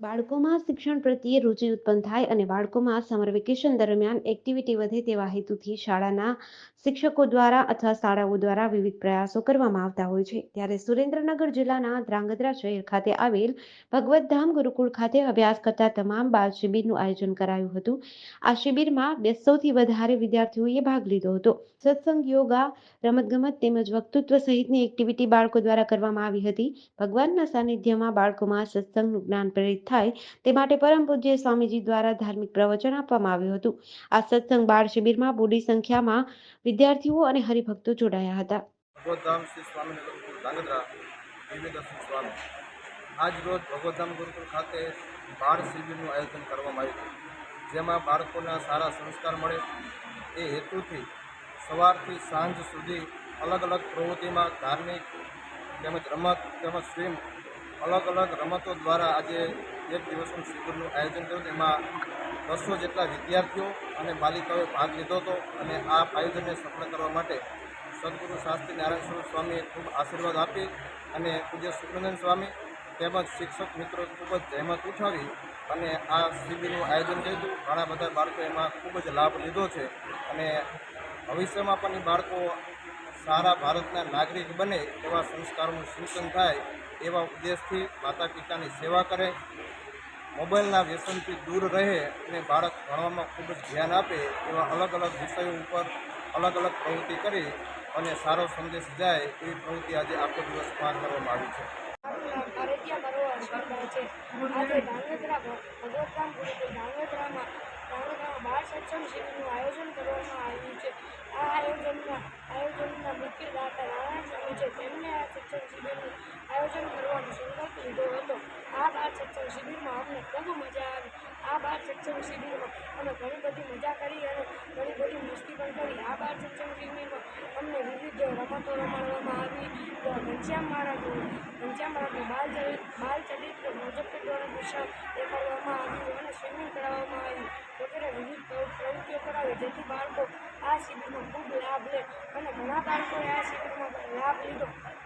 બાળકોમાં શિક્ષણ પ્રત્યે રુચિ ઉત્પન્ન થાય અને બાળકોમાં સમર વેકેશન દરમિયાન એક્ટિવિટી વધે તેવા હેતુથી શાળાના શિક્ષકો દ્વારા અથવા શાળાઓ દ્વારા વિવિધ પ્રયાસો કરવામાં આવતા હોય છે. ત્યારે સુરેન્દ્રનગર જિલ્લાના ધ્રાંગધ્રા શહેર ખાતે આવેલ ભગવતધામ ગુરુકુળ ખાતે અભ્યાસ કરતા તમામ બાળ શિબિરનું આયોજન કરાયું હતું. આ શિબિરમાં બેસોથી વધારે વિદ્યાર્થીઓએ ભાગ લીધો હતો. સત્સંગ, યોગા, રમતગમત તેમજ વક્તૃત્વ સહિતની એક્ટિવિટી બાળકો દ્વારા કરવામાં આવી હતી. ભગવાનના સાનિધ્યમાં બાળકોમાં સત્સંગનું જ્ઞાન પ્રેરિત થાય તે માટે પરમ પૂજ્ય સ્વામીજી દ્વારા ધાર્મિક પ્રવચન આપવામાં આવ્યું હતું. આ સત્સંગ બાળ શિબિરમાં બોડી સંખ્યામાં વિદ્યાર્થીઓ અને હરિભક્તો જોડાયા હતા. આજ રોજ ભગવદ્ધામ ગુરુકુળ ખાતે બાળ શિબિરનું આયોજન કરવામાં આવ્યું હતું. જેમાં બાળકોના સારા સંસ્કાર મળે એ હેતુથી સવારથી સાંજ સુધી અલગ અલગ પ્રવૃત્તિમાં ધાર્મિક તેમજ રમત તેમજ સ્વિમ અલગ અલગ રમતો દ્વારા આજે એક દિવસનું શિબિરનું આયોજન કર્યું એમાં બસો જેટલા વિદ્યાર્થીઓ અને બાલિકાઓએ ભાગ લીધો હતો અને આ આયોજનને સફળ કરવા માટે સદગુરુ શાસ્ત્રી નારાયણ સ્વરૂપ સ્વામીએ ખૂબ આશીર્વાદ આપી અને પૂજ્ય સુખનંદન સ્વામી તેમજ શિક્ષક મિત્રો ખૂબ જ જહેમત ઉઠાવી અને આ શિબિરનું આયોજન કર્યું ઘણા બધા બાળકો એમાં ખૂબ જ લાભ લીધો છે અને ભવિષ્યમાં પણ એ બાળકો સારા ભારતના નાગરિક બને એવા સંસ્કારોનું સિંચન થાય એવા ઉદ્દેશથી માતા પિતાની સેવા કરે મોબાઈલના વ્યસનથી દૂર રહે અને બાળક ભણવામાં ખૂબ જ ધ્યાન આપે એવા અલગ અલગ વિષયો ઉપર અલગ અલગ પ્રવૃત્તિ કરી અને સારો સંદેશ જાય એવી પ્રવૃત્તિ આજે આખો દિવસ પાર કરવામાં આવી છે. આજે ધાંગધ્રા શિબિરનું આયોજન કરવામાં આવ્યું છે. આ આયોજનના મુખ્ય દાતા નારાયણ આ સત્સંગ શિબિરનું આયોજન કરવાનો સંકલ્પ લીધો હતો. આ બાળ સત્સંગ શિબિરમાં અમને ખૂબ મજા આવી. આ બાળ સત્સંગ શિબિરમાં અમે ઘણી બધી મજા કરી અને ઘણી બધી મસ્તી પણ કરી. આ બાળ સત્સંગ શિબિરમાં અમને વિવિધ રમતો રમાડવામાં આવી. ઘનશ્યામ મહારાજનું ઘનશ્યામ મહારાજનું બાલ બાલ ચરિત્ર પ્રોજેક્ટ દ્વારા દર્શાવ દેખાડવામાં આવ્યું અને સ્વિમિંગ કરાવવામાં આવ્યું. વગેરે વિવિધ પ્રવૃત્તિઓ કરાવી. જેથી બાળકો આ શિબિરનો ખૂબ લાભ લે અને ઘણા બાળકોએ આ શિબિરમાં લાભ લીધો.